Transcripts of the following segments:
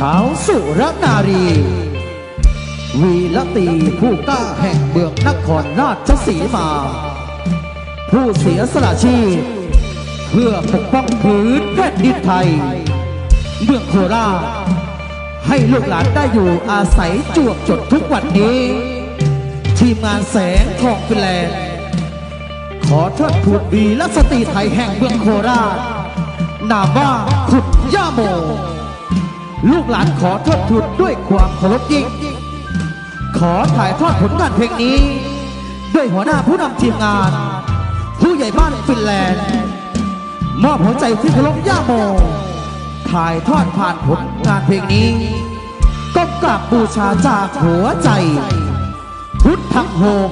เท้าวสุรนารี วีรตีผู้กล้าแห่งเมืองนครราชสีมา ผู้เสียสละชีพ เพื่อปกป้องพื้นแผ่นดินไทย เมืองโคราชให้ลูกหลานได้อยู่อาศัยจวบจดทุกวันนี้ ทีมงานแสงทองฟินแลนด์ ขอเทิดทูนวีและสตรีไทยแห่งเมืองโคราช นามว่าขุดย่าโม ลูกหลานขอทิดทูนด้วยความเคารพยิ่ง ขอถ่ายทอดผลงานเพลงนี้ ด้วยหัวหน้าผู้นำทีมงาน ผู้ใหญ่บ้านฟินแลนด์ มอบหัวใจที่เคารพย่าโม ถ่ายทอดผ่านผลงานเพลงนี้ก้มกราบบูชาจากหัวใจ พุทธังโฮม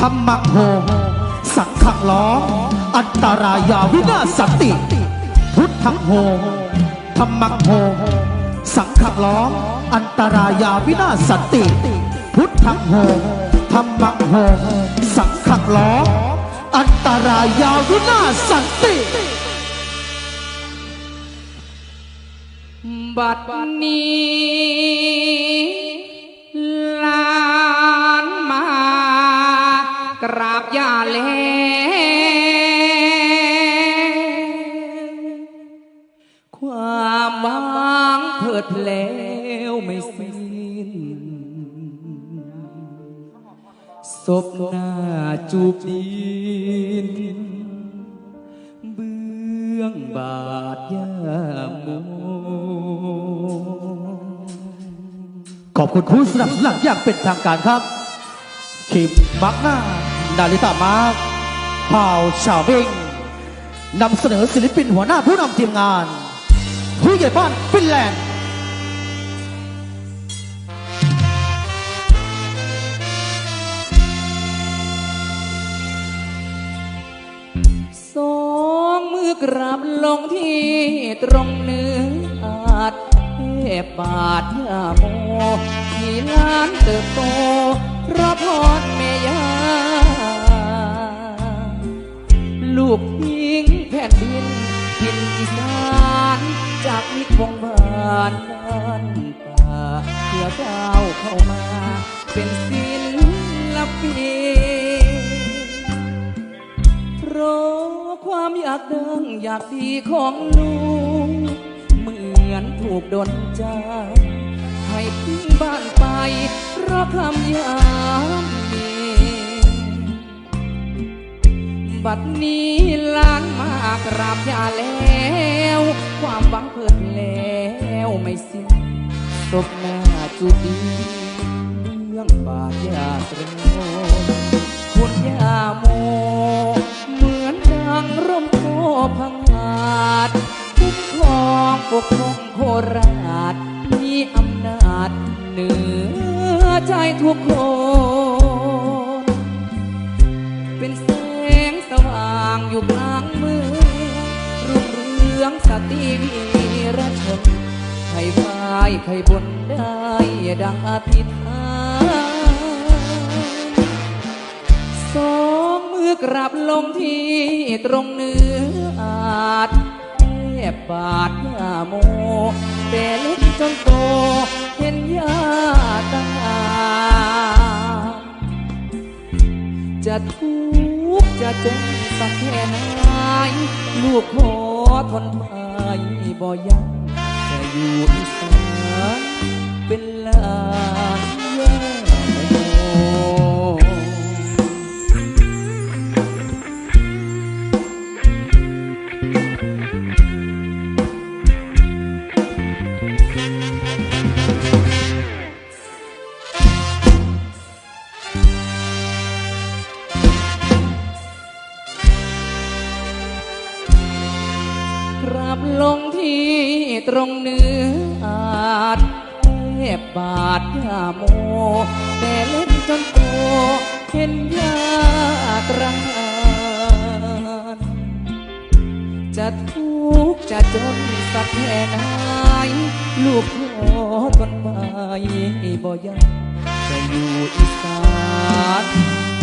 ธรรมังโฮมสังขังล้อมอันตรายาวินาสติ พุทธังโฮมธรรมังโฮม สังขังล้อมอันตรายาวินาศสติพุทธังโฮมธรรมังโหสังขังล้อมอันตรายาวินาสันติ บัดนี้ ดเพลวไม่สิ้นศพหน้าจูบดิน เบื้องบาทยาโมขอบคุณผู้สนับสนุนอย่างเป็นทางการครับทีมมักหน้านาริตามาร์คพาวชาวเวงนำเสนอศิลปินหัวหน้าผู้นำทีมงาน ผู้ใหญ่บ้านฟินแลนด์ กราบลงที่ตรงเนื้ออาจเทบบาทยาโมที่ล้านเติบโตเพราะพรเมยา ลูกยิงแผ่นดินทินอีสานจากมิตรวงบานบ้านป่าเพื่อก้าวเข้ามา เป็นศิลปินเพร ความอยากดังอยากดีของลูกเหมือนถูกดนใจให้ทิ้งบ้านไปเพราะคำยามมีบัดนี้หลานมากราบยาแล้ว ความหวังเพิดแล้วไม่สิ้นศพหน้าจุดีเรื่องบาดยาตรคุณยาโมมือนดังร่มโพังอาจคุ้มครองปกครองโคราช มีอำนาจเหนือใจทุกคน เป็นแสงสว่างอยู่กลางเมืองรุ่งเรืองสตรีวีรชนใครฝ่ายใครบนได้ดังอธิษฐานสองมือกราบลงที่ตรงเนื้อาดเทบบาดยาโมแต่เล็กจนโตเห็นยาตาจะทุกข์จะจนสักแค่ไหนลูกขอทนไม่บ่ยังจะอยู่อีสาน ลงที่ตรงเนื้ออาจแทบบาดยาโม แต่เล่นจนโตเห็นยาตรานจะทุกข์จะจนสักแค่ไหนลูกขอทนไปบ่ยังจะอยู่อีสาน